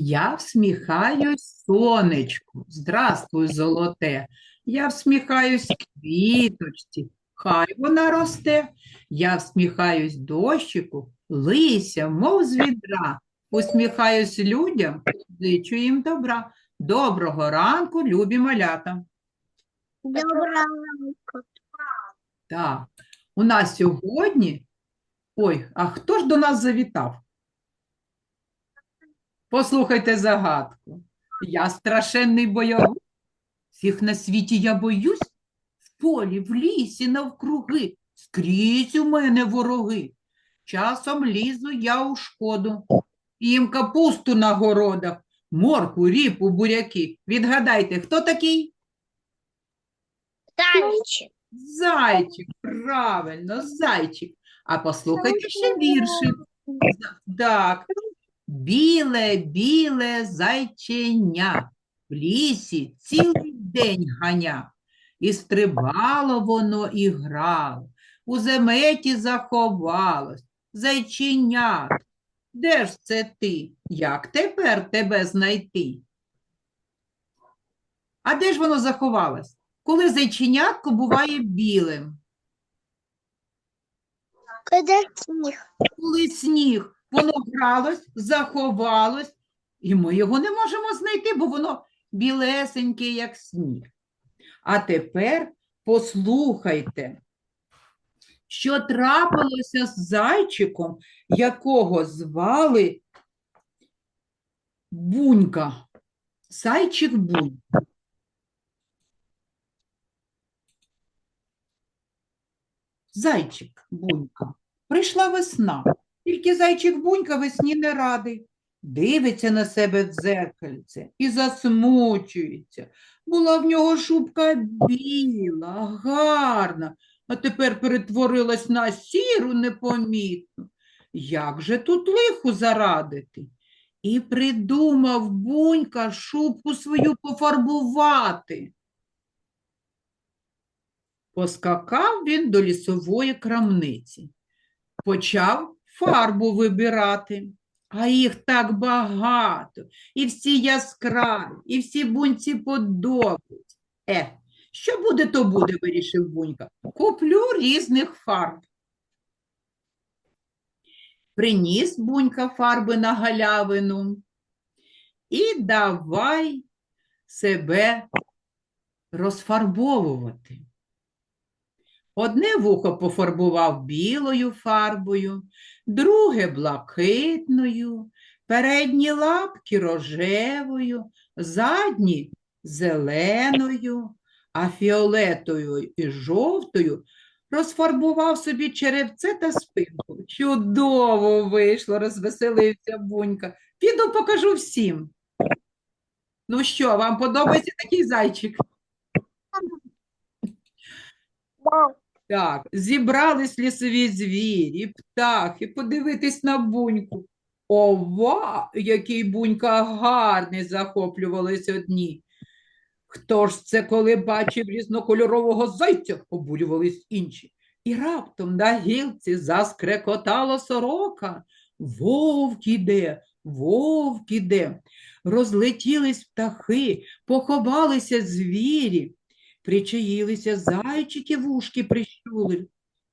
Я всміхаюсь сонечку. Здравствуй, золоте. Я всміхаюсь квіточці, хай вона росте. Я всміхаюсь дощику, лися, мов з відра. Усміхаюсь людям, зичу їм добра. Доброго ранку, любі малята. Доброго Так, у нас сьогодні. Ой, а хто ж до нас завітав? Послухайте загадку. Я страшенний бойовик. Всіх на світі я боюсь. В полі, в лісі, навкруги. Скрізь у мене вороги. Часом лізу я у шкоду. Їм капусту на городах, морку, ріпу, буряки. Відгадайте, хто такий? Зайчик. Зайчик, правильно, зайчик. А послухайте ще віршик. Так. Біле, біле зайченя в лісі цілий день ганя. І стрибало воно і грало, у заметі заховалось. Зайченя, де ж це ти? Як тепер тебе знайти? А де ж воно заховалось? Коли зайченятко буває білим? Когда сніг. Коли сніг, воно гралось, заховалось, і ми його не можемо знайти, бо воно білесеньке, як сніг. А тепер послухайте, що трапилося з зайчиком, якого звали Бунька. Зайчик Бунька. Зайчик Бунька. Прийшла весна. Тільки зайчик Бунька весні не радий. Дивиться на себе в дзеркальце і засмучується. Була в нього шубка біла, гарна, а тепер перетворилась на сіру непомітну. Як же тут лиху зарадити? І придумав Бунька шубку свою пофарбувати. Поскакав він до лісової крамниці. Почав фарбу вибирати. А їх так багато, і всі яскраві, і всі буньці подобаються. Е, що буде, то буде, вирішив Бунька. Куплю різних фарб. Приніс Бунька фарби на галявину і давай себе розфарбовувати. Одне вухо пофарбував білою фарбою, друге блакитною, передні лапки рожевою, задні зеленою, а фіолетовою і жовтою розфарбував собі черевце та спинку. Чудово вийшло, розвеселився Бунька. Піду покажу всім. Ну що, вам подобається такий зайчик? Да. Так, зібрались лісові звірі, птахи, подивитись на буньку. Ова, який бунька гарний, захоплювались одні. Хто ж це, коли бачив різнокольорового зайця, обурювались інші. І раптом на гілці заскрекотала сорока. Вовк іде, вовк іде. Розлетілись птахи, поховалися звірі. Причаїлися зайчики вушки прищули,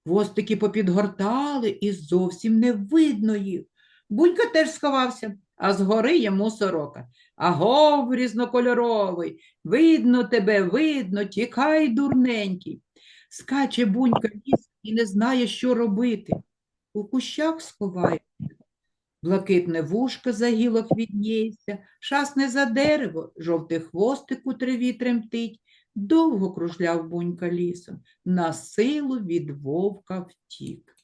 хвостики попідгортали і зовсім не видно їх. Бунька теж сховався, а згори йому сорока. Агов, різнокольоровий, видно тебе, видно, тікай, дурненький. Скаче бунька ліс і не знає, що робити. У кущах сховається. Блакитне вушко за гілок відніється, шасне за дерево, жовтий хвостик у траві тремтить. Довго кружляв бунька лісом, на силу від вовка втік.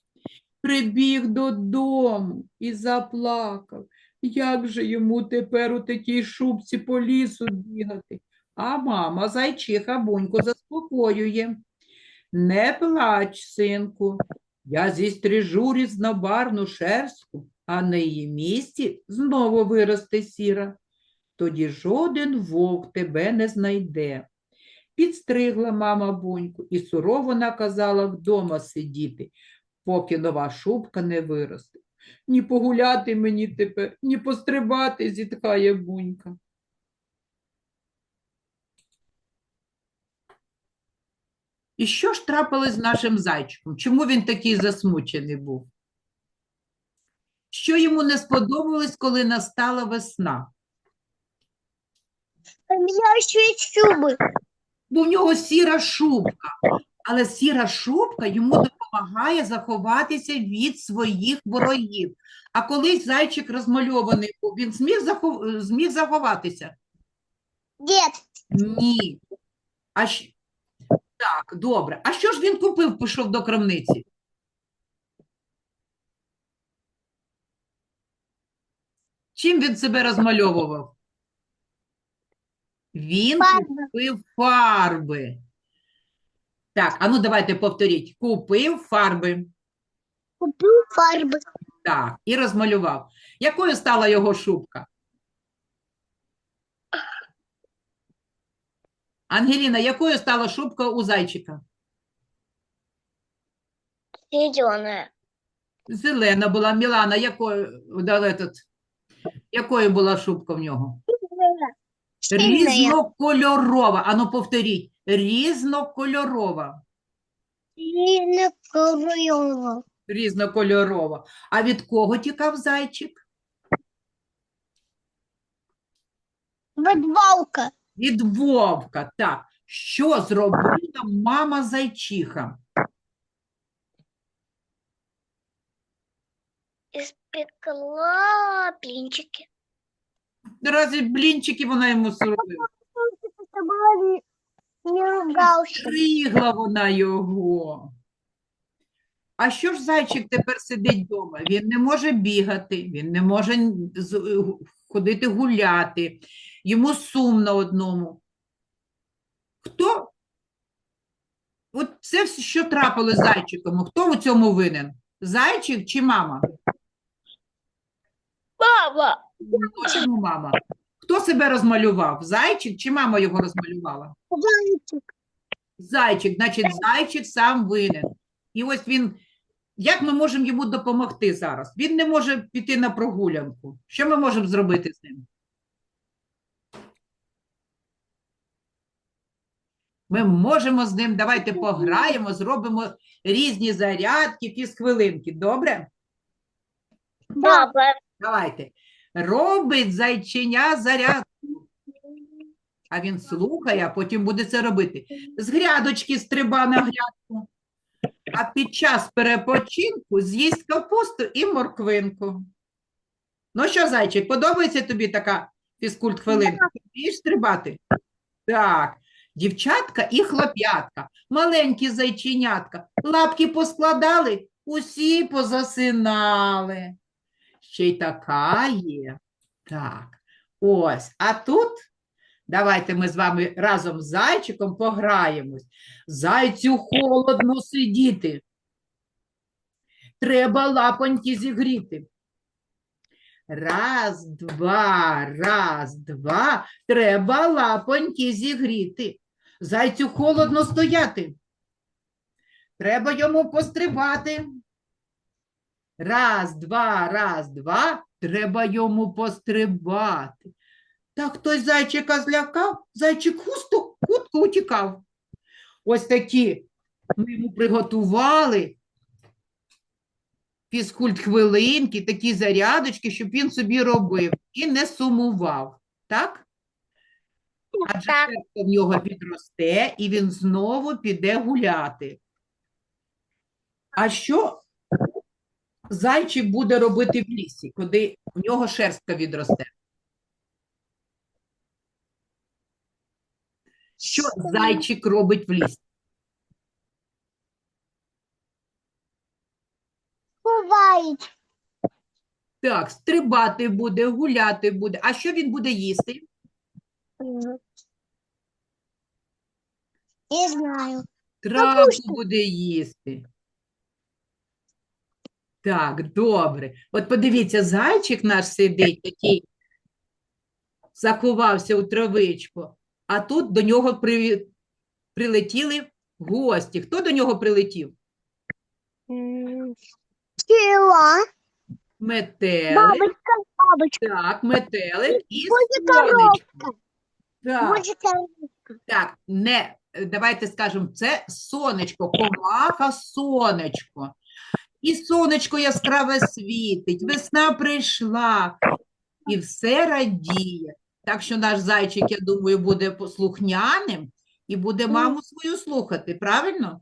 Прибіг додому і заплакав. Як же йому тепер у такій шубці по лісу бігати? А мама зайчиха буньку заспокоює. Не плач, синку, я зістрижу різнобарну шерстку, а на її місці знову виросте сіра. Тоді жоден вовк тебе не знайде. Підстригла мама буньку і сурово наказала вдома сидіти, поки нова шубка не виросте. Ні погуляти мені тепер, ні пострибати, зітхає бунька. І що ж трапилось з нашим зайчиком? Чому він такий засмучений був? Що йому не сподобалось, коли настала весна? Есть шубы. Бо в нього сіра шубка, але сіра шубка йому допомагає заховатися від своїх ворогів. А колись зайчик розмальований був, він зміг, захов... зміг заховатися? Нет. Ні. А щ... Так, добре. А що ж він купив, пішов до крамниці? Чим він себе розмальовував? Він Фарби. купив фарби. Так, а ну давайте повторіть. Купив фарби. Купил фарбы. Так, і розмалював. Якою стала його шубка? Ангеліна, якою стала шубка у зайчика? Зеленая. Зелена була. Мілана, якою, да, этот, якою була шубка в нього? Різнокольорова. Ану, повторіть. Різнокольорова. Зеленая. Різнокольорова. А від кого тікав зайчик? Водвалка. Від вовка. Так. Що зробила мама зайчиха? Испекла блинчики. Разве блінчики вона йому зробила? Не, не. Стригла вона його. А що ж зайчик тепер сидить вдома? Він не може бігати, він не може з- ходити гуляти. Йому сумно одному. Хто? От це все, що трапилось з зайчиком. Хто у цьому винен? Зайчик чи мама? Папа. Чому мама? Хто себе розмалював? Зайчик чи мама його розмалювала? Зайчик. Зайчик, значить, зайчик сам винен. І ось він, як ми можемо йому допомогти зараз? Він не може піти на прогулянку. Що ми можемо зробити з ним? Ми можемо з ним, давайте пограємо, зробимо різні зарядки, фізхвилинки. Добре? Папа. Давайте. Робить зайчиня зарядку. А він слухає, а потім буде це робити. З грядочки стриба на грядку, а під час перепочинку з'їсть капусту і морквинку. Ну що, зайчик, подобається тобі така фізкульт-хвилинка? Ти Вмієш стрибати? Так. Дівчатка і хлоп'ятка, маленькі зайченятка, лапки поскладали, усі позасинали. Ще й така є. Так. Ось. А тут давайте ми з вами разом з зайчиком пограємось. Зайцю холодно сидіти. Треба лапоньки зігріти. Раз, два, раз, два. Треба лапоньки зігріти. Зайцю холодно стояти. Треба йому пострибати. Раз, два, раз, два. Треба йому пострибати. Та хтось зайчика злякав, зайчик хусто, хутко утікав. Ось такі ми йому приготували фізкульт хвилинки, такі зарядочки, щоб він собі робив і не сумував. Так? Адже Так. в нього підросте, і він знову піде гуляти. А що зайчик буде робити в лісі, коли в нього шерстка відросте? Що зайчик робить в лісі? Бывает. Так, стрибати буде, гуляти буде. А що він буде їсти? Не знаю. Травку буде їсти. Так, добре. От подивіться, зайчик наш сидить такий, заховався у травичку, а тут до нього при... прилетіли гості. Хто до нього прилетів? М, метелик, Бабочка, бабочка. так, метелик і Буде сонечко. Так, коробка. так, не, давайте скажемо, це сонечко, комаха, сонечко. І сонечко яскраве світить, весна прийшла, і все радіє. Так що наш зайчик, я думаю, буде послухняним і буде маму свою слухати, правильно?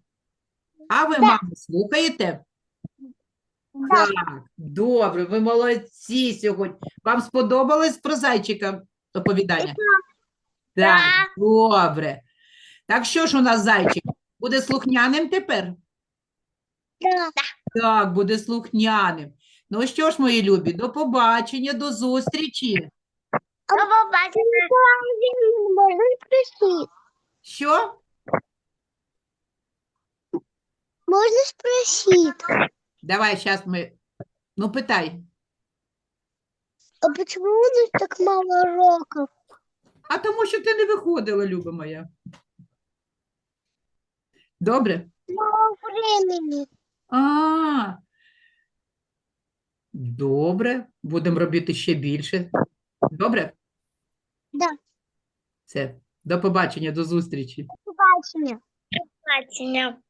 А ви маму слухаєте? Так, добре, ви молодці сьогодні. Вам сподобалось про зайчика оповідання? Так, добре. Так що ж у нас зайчик? Буде слухняним тепер? Да. Так, буде слухняним. Ну що ж, мої любі, до побачення, до зустрічі. До побачення. Що? Можно спросить? Давай, зараз ми. Ну, питай. А почему у нас так мало уроков? А тому що ти не виходила, люба моя. Добре? Мало времени. А, добре. Будемо робити ще більше. Добре? Да. Все. До побачення, до зустрічі. До побачення. До побачення.